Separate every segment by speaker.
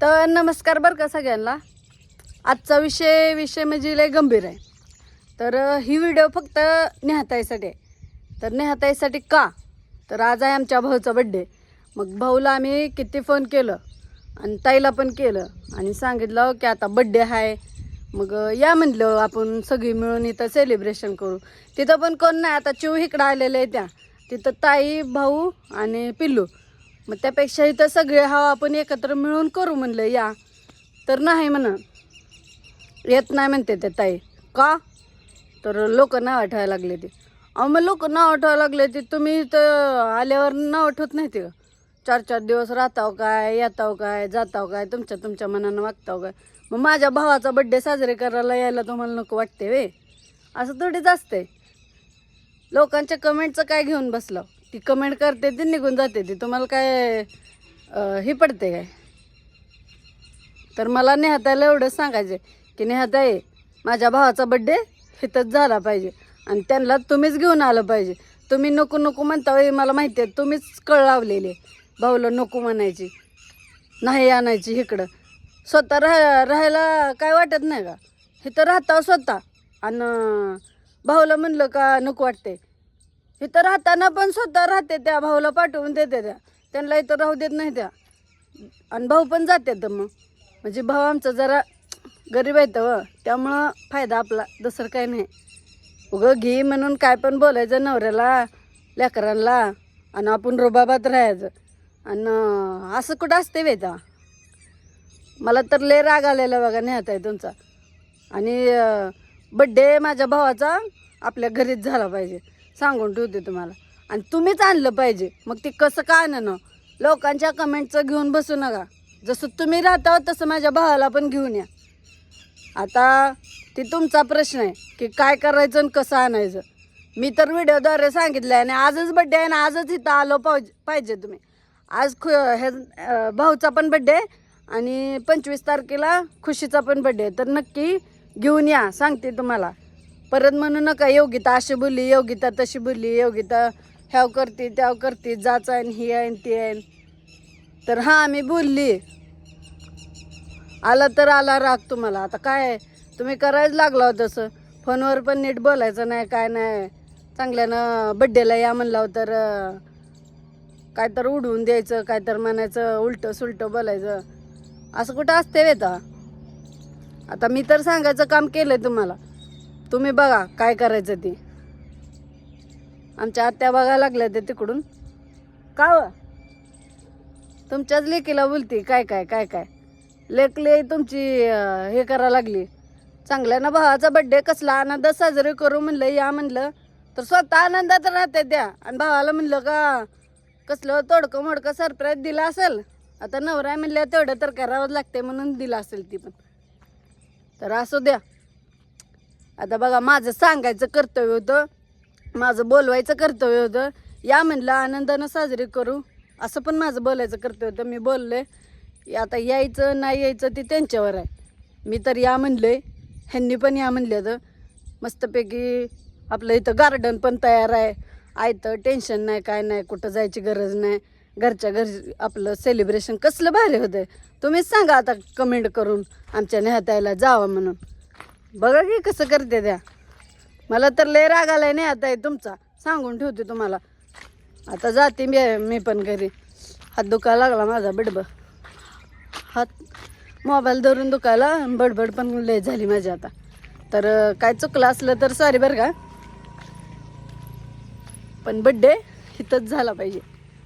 Speaker 1: तर नमस्कार बरं का सगळ्यांना. आजचा विषय विषय म्हणजे लय गंभीर आहे. तर ही व्हिडिओ फक्त नेहाताईसाठी आहे. तर नेहाताईसाठी का? तर आज आहे आमच्या भाऊचा बड्डे मग भाऊला आम्ही किती फोन केलं आणि ताईला पण केलं आणि सांगितलं की आता बड्डे आहे मग या म्हणलं आपण सगळी मिळून इथं सेलिब्रेशन करू. तिथं पण कोण नाही आता चिव इकडं आलेले आहे त्या. तिथं ताई भाऊ आणि पिल्लू. मग त्यापेक्षा इथं सगळे हा आपण एकत्र मिळून करू म्हणलं या. तर नाही म्हण. येत नाही म्हणते ते ताई. का? तर लोक नाव आठवायला लागले ते. अहो मग लोक नाव आठवायला लागले ते तुम्ही तर आल्यावर नाव आठवत नाही ते. चार चार दिवस राहताव काय येताव काय जाताव काय तुमच्या तुमच्या मनानं वागताव काय. मग माझ्या भावाचा बड्डे साजरे करायला यायला तुम्हाला नको वाटते वे. असं थोडीच असते लोकांच्या कमेंटचं काय घेऊन बसलं ती कमेंट करते ती निघून जाते ती. तुम्हाला काय हे पडते काय? तर मला नेहातायला एवढंच सांगायचे की नेहाताई माझ्या भावाचा बड्डे इथंच झाला पाहिजे आणि त्यांना तुम्हीच घेऊन आलं पाहिजे. तुम्ही नको नको म्हणता होय, मला माहिती आहे तुम्हीच कळ लावलेले भाऊला नको म्हणायची नाही आणायची इकडं स्वतः राह राहायला काय वाटत नाही का? इथं राहता स्वतः. आणि भाऊला म्हणलं का नको वाटते इथं राहताना पण स्वतः राहते त्या भाऊला पाठवून देते त्या. त्यांना इथं राहू देत नाही त्या. आणि भाऊ पण जाते तर मग. म्हणजे भाऊ आमचा जरा गरीब आहे तर त्यामुळं फायदा आपला दुसरं काही नाही. उगं घे म्हणून काय पण बोलायचं नवऱ्याला लेकरांना आणि आपण रुबाबात राहायचं. आणि असं कुठं असते वेता मला तर लय राग आलेला बघा नेहत आहे तुमचा. आणि बड्डे माझ्या भावाचा आपल्या घरीच झाला पाहिजे. सांगून ठेवते तुम्हाला. आणि तुम्हीच आणलं पाहिजे. मग ते कसं का आणणं? लोकांच्या कमेंटचं घेऊन बसू नका. जसं तुम्ही राहता तसं माझ्या भावाला पण घेऊन या. आता ते तुमचा प्रश्न आहे की काय करायचं आणि कसं आणायचं? मी तर व्हिडिओद्वारे सांगितलं आहे आणि आजच बड्डे आहे आणि आजच इथं आलो पाहिजे पाहिजे तुम्ही. आज खु हे भाऊचा पण बड्डे आणि पंचवीस तारखेला खुशीचा पण बड्डे आहे. तर नक्की घेऊन या सांगते तुम्हाला. परत म्हणू नका योगिता अशी बोलली योगिता तशी बोलली योगिता ह्याव करते त्याव करते जाच आहे ही आहे ती आहे. तर हां मी बोलली. आला तर आला राग तुम्हाला. आता काय आहे? तुम्ही करायच लागला तसं. फोनवर पण नीट बोलायचं नाही काय नाही. चांगल्यानं बड्डेला या म्हणलं तर काय तर उडवून द्यायचं काय तर म्हणायचं उलटं सुलटं बोलायचं. असं कुठं असते वेता आता. मी तर सांगायचं काम केलं तुम्हाला. तुम्ही बघा काय करायचं ते. आमच्या आत्या बघायला लागल्या ते तिकडून. का व? तुमच्याच लेकीला बोलती काय काय काय काय? लेकले तुमची हे करा लागली. चांगल्यानं भावाचा बड्डे कसला? आनंद साजरे करू म्हणलं या म्हणलं. तर स्वतः आनंदात राहते त्या. आणि भावाला म्हणलं का कसलं तोडकं मोडकं सरप्राईज दिला असेल? आता नवरा म्हणल्या तेवढं तर करावंच लागते म्हणून दिलं असेल ती पण. तर असू द्या. आता बघा माझं सांगायचं कर्तव्य होतं माझं बोलवायचं कर्तव्य होतं. या म्हणलं आनंदानं साजरी करू. असं पण माझं बोलायचं कर्तव्य होतं. मी बोलले आता यायचं नाही यायचं ते त्यांच्यावर आहे. मी तर या म्हणले ह्यांनी पण या म्हणले तर मस्तपैकी आपलं इथं गार्डन पण तयार आहे. आयतं टेन्शन नाही काय नाही कुठं जायची गरज नाही. घरच्या घर आपलं सेलिब्रेशन कसलं भारी होतं तुम्हीच सांगा आता कमेंट करून आमच्या नेहत्याला जावं म्हणून. बघा की कसं करते त्या. मला तर लय राग आलाय नाही आता तुमचा. सांगून ठेवते तुम्हाला. आता जाते मी मी पण घरी. हात दुखायला लागला माझा बडबड हात मोबाईल धरून दुखायला बडबड पण लय झाली माझी आता. तर काय चुकलं असलं तर सॉरी बरं का. पण बड्डे हितच झाला पाहिजे.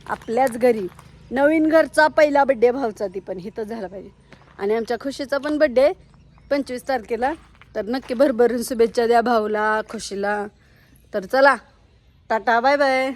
Speaker 1: आपल्याच घरी. नवीन घरचा पहिला बड्डे भावचा ती पण हितच झाला पाहिजे. आणि आमच्या खुशीचा पण बड्डे पंचवीस तारखेला. तर नक्की भरभरून शुभेच्छा द्या भाऊला खुशीला. तर चला टाटा बाय बाय.